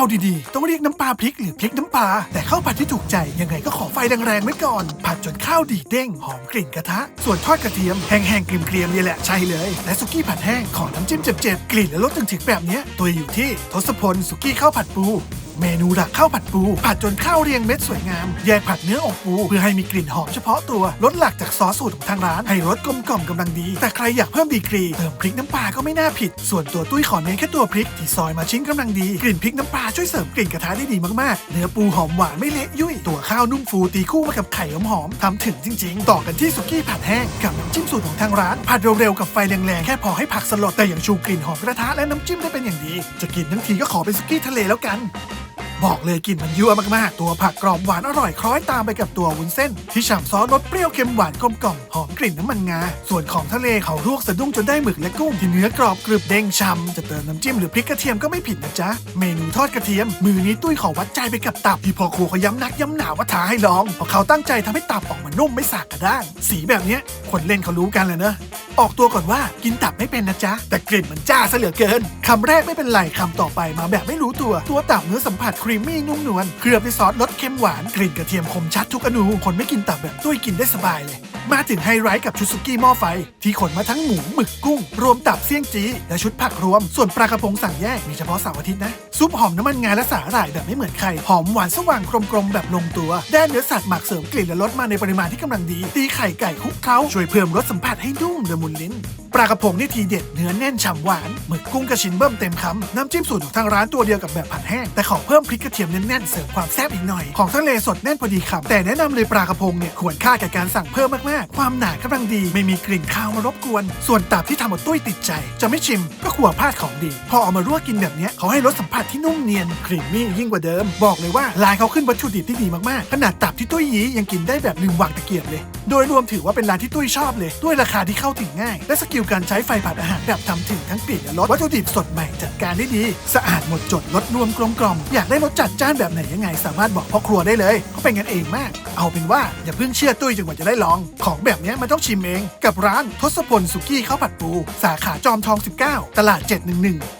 เอาดีๆ ต้องเรียกน้ำปลาพริกหรือพริกน้ำปลา แต่ข้าวผัดที่ถูกใจยังไงก็ขอไฟแรงๆไว้ก่อน ผัดจนข้าวดีเด้งหอมกลิ่นกระทะ ส่วนทอดกระเทียมแห้งๆเกรียมๆนี่แหละใช่เลย และสุกี้ผัดแห้งขอน้ำจิ้มเจ็บๆกลิ่นและรสถึงๆแบบนี้ตัวอยู่ที่ทศพลสุกี้ข้าวผัดปู เมนูหลักข้าวผัดปู ผัดจนข้าวเรียงเม็ดสวยงาม แยกผัดเนื้ออกปู เพื่อให้มีกลิ่นหอมเฉพาะตัวรสหลักจากซอสสูตรของทางร้าน ให้รสกลมกล่อมกำลังดี แต่ใครอยากเพิ่มดีกรี เติมพริกน้ำปลาก็ไม่น่าผิด ส่วนตัวตุ้ยขอเน้นแค่ตัวพริกที่ซอยมาชิ้นกำลังดี กลิ่นพริกน้ำปลาช่วยเสริมกลิ่นกระทะได้ดีมากๆ เนื้อปูหอมหวานไม่เละยุ่ย ตัวข้าวนุ่มฟูตีคู่มากับไข่หอมๆทำถึงจริง ๆ ต่อกันที่สุกี้ผัดแห้งกับน้ำจิ้มสูตรของทางร้านผัดเร็วๆกับไฟแรงๆแค่พอให้ผักสลดแต่ยังชูกลิ่นหอมกระทะและน้ำจิ้มได้เป็นอย่างดี จะกินทั้งทีก็ขอเป็นสุกี้ทะเลแล้วกัน บอกเลยกลิ่นมันยั่วมากๆ ตัวผักกรอบหวานอร่อยคล้อยตามไปกับตัววุ้นเส้น ที่ฉ่ำซอสรสเปรี้ยวเค็มหวานกลมกล่อมหอมกลิ่นน้ำมันงา ส่วนของทะเลเขาลวกสะดุ้งจนได้หมึกและกุ้งที่เนื้อกรอบกรึบเด้งฉ่ำจะเติมน้ำจิ้มหรือพริกกระเทียมก็ไม่ผิดนะจ๊ะ เมนูทอดกระเทียม มือนี้ตุ้ยขอวัดใจไปกับตับที่พ่อครัวเขาย้ำนักย้ำหนาว่าท้าให้ลองเพราะเขาตั้งใจทำให้ตับออกมานุ่มไม่สากกระด้างสีแบบเนี้ยคนเล่นเขารู้กันเลยเนอะ ออกตัวก่อนว่ากินตับไม่เป็นนะจ๊ะ แต่กลิ่นมันจ้าซะเหลือเกินคำแรกไม่เป็นไรคำต่อไปมาแบบไม่รู้ตัว ตัวตับเนื้อสัมผัสครีมมี่นุ่มนวลเคลือบด้วยซอสรสเค็มหวานกลิ่นกระเทียมคมชัดทุกอนูคนไม่กินตับแบบตุ้ยกินได้สบายเลย มาถึงไฮไลท์กับชุดสุกี้หม้อไฟ ที่ขนมาทั้งหมูหมึกกุ้ง รวมตับเสี่ยงจีและชุดผักรวม ส่วนปลากระพงสั่งแยกมีเฉพาะเสาร์อาทิตย์นะ ซุปหอมน้ำมันงาและสาหร่ายแบบไม่เหมือนใคร หอมหวานสว่างกลมๆแบบลงตัวแด้เนื้อสัตว์หมักเสริมกลิ่นและรสมาในปริมาณที่กำลังดี ตีไข่ไก่คลุกเคล้าช่วยเพิ่มรสสัมผัสให้นุ่มละมุนลิ้นปลากระพงนี่ทีเด็ดเนื้อแน่นฉ่ำหวานหมึกกุ้งกระชินเบิ่มเต็มคำน้ำจิ้มสูตรของทางร้านตัวเดียวกับแบบผัดแห้งแต่ขอเพิ่มพริกกระเทียมแน่นๆเสริมความแซ่บอีกหน่อยของทะเลสดแน่นพอดีคำแต่แนะนำเลยปลากระพงเนี่ยควรค่าแก่การสั่งเพิ่มมากๆ ความหนากำลังดีไม่มีกลิ่นคาวมารบกวน ส่วนตับที่ทำเอาตุ้ยติดใจ จะไม่ชิมก็ขัวพลาดของดี พอเอามารั่วกินแบบเนี้ยเขาให้รสสัมผัสที่นุ่มเนียนครีมมี่ยิ่งกว่าเดิม บอกเลยว่าลายเขาขึ้นวัตถุดิบที่ดีมากๆขนาดตับที่ตุ้ยยียังกินได้แบบลืมวางตะเกียบเลยโดยรวมถือว่าเป็นร้านที่ตุ้ยชอบเลย ด้วยราคาที่เข้าถึงง่าย และสกิลการใช้ไฟผัดอาหารแบบทำถึงทั้งกลิ่นและรสวัตถุดิบสดใหม่จัดการได้ดี สะอาดหมดจดรสรวมกลมกล่อมอยากได้รสจัดจ้านแบบไหนยังไง สามารถบอกพ่อครัวได้เลยเขาเป็นกันเองมาก เอาเป็นว่าอย่าเพิ่งเชื่อตุ้ยจนกว่าจะได้ลอง ของแบบนี้มันต้องชิมเอง กับร้านทศพลสุกี้ข้าวผัดปู สาขาจอมทอง 19 ตลาด 711